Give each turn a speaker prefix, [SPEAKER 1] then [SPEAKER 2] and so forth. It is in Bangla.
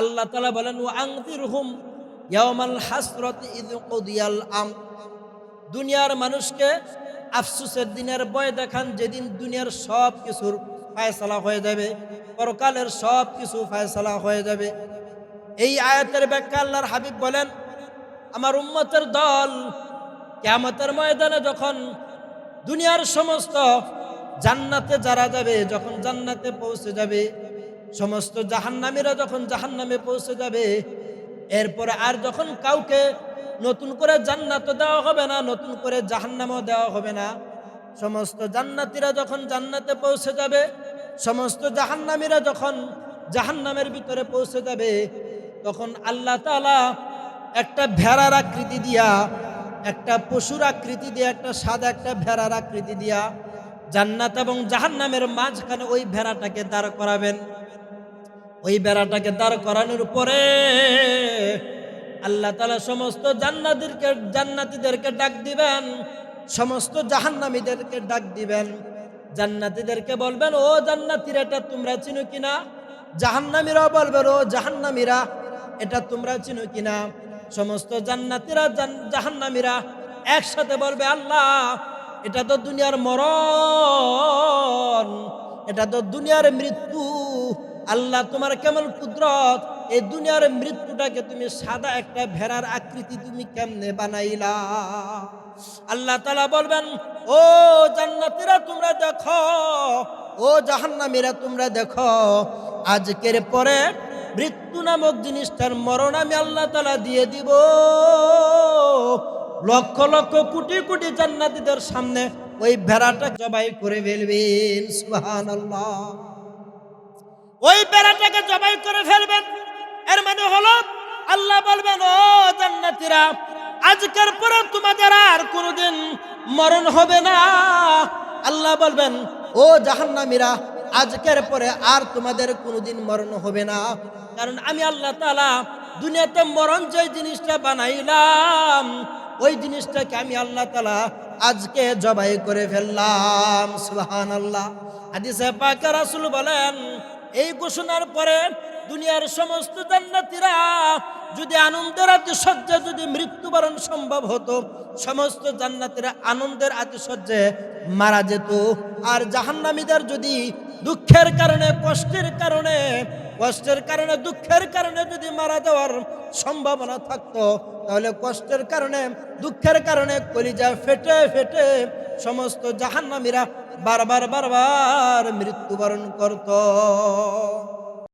[SPEAKER 1] আল্লাহ তালা বলেন ও আংতির হুম ইয়ামাল হাসরত ইদ কদিয়াল আম দুনিয়ার মানুষকে আফসুসের দিনের বয় দেখান, যেদিন দুনিয়ার সব কিছুর ফায়সালা হয়ে যাবে, পরকালের সব কিছু ফায়সালা হয়ে যাবে। এই আয়াতের ব্যাখ্যা আল্লাহর হাবিব বলেন, আমার উম্মতের দল কেমতের ময়দানে যখন দুনিয়ার সমস্ত জান্নাতে যারা যাবে, যখন জান্নাতে পৌঁছে যাবে সমস্ত জাহান্নামীরা যখন জাহান্নামে পৌঁছে যাবে, এরপরে আর যখন কাউকে নতুন করে জান্নাতও দেওয়া হবে না, নতুন করে জাহান্নামও দেওয়া হবে না, সমস্ত জান্নাতীরা যখন জান্নাতে পৌঁছে যাবে, সমস্ত জাহান্নামীরা যখন জাহান্নামের ভিতরে পৌঁছে যাবে, তখন আল্লাহ তাআলা একটা ভেড়ার আকৃতি দিয়া, একটা পশুর আকৃতি দিয়া, একটা সাদা একটা ভেড়ার আকৃতি দিয়া জান্নাত এবং জাহান্নামের মাঝখানে ওই ভেড়াটাকে দাঁড় করাবেন। ওই বেড়াটাকে দাঁড় করানোর পরে আল্লাহ তালা সমস্ত জান্নাতিদেরকে জান্নাতিদেরকে ডাক দিবেন, সমস্ত জাহান্নামীদেরকে ডাক দিবেন। জান্নাতিদেরকে বলবেন, ও জান্নাতিরা, এটা তোমরা চিনো কিনা? জাহান্নামীরাও বলবেন, ও জাহান্নামীরা, এটা তোমরা চিনো কিনা? সমস্ত জান্নাতিরা, জান- জাহান্নামীরা একসাথে বলবে, আল্লাহ, এটা তো দুনিয়ার মরণ, এটা তো দুনিয়ার মৃত্যু আল্লাহ তোমার কেমন কুদরত? এই দুনিয়ার মৃত্যুটাকে তুমি সাদা একটা ভেড়ার আকৃতি তুমি কেমনে বানাইলা? আল্লাহ তালা বলবেন, ও জান্নাতিরা, তোমরা দেখো, ও জাহান্নামীরা, তোমরা দেখো, আজকের পরে মৃত্যু নামক জিনিসটার মরণ আমি আল্লাহ তালা দিয়ে দিব। লক্ষ লক্ষ কোটি কোটি জান্নাতীদের সামনে ওই ভেড়াটা জবাই করে ফেলবেন সুবহান ওই ভেড়াটাকে জবাই করে ফেলবেন। এর মানে হলো, আল্লাহ বলবেন, ও জান্নাতীরা, আজকের পরে তোমাদের আর কোনোদিন মরণ হবে না। আল্লাহ বলবেন, ও জাহান্নামীরা, আজকের পরে আর তোমাদের কোনোদিন মরণ হবে না। কারণ আমি আল্লাহ তাআলা দুনিয়াতে মরণ যে জিনিসটা বানাইলাম, ওই জিনিসটাকে আমি আল্লাহ তাআলা আজকে জবাই করে ফেললাম। সুবহান আল্লাহ হাদিসে পাকে রাসূল বলেন এই ঘোষণার পরে দুনিয়ার সমস্ত জান্নাতীরা যদি আনন্দের আতিশয্যে, যদি মৃত্যুবরণ সম্ভব হতো, সমস্ত জান্নাতীরা আনন্দের আতিশয্যে মারা যেত। আর জাহান্নামীদের যদি দুঃখের কারণে, কষ্টের কারণে কষ্টের কারণে, দুঃখের কারণে যদি মারা যাওয়ার সম্ভাবনা থাকতো, তাহলে কষ্টের কারণে, দুঃখের কারণে কলিজা ফেটে ফেটে সমস্ত জাহান্নামীরা বারবার বারবার মৃত্যুবরণ করত।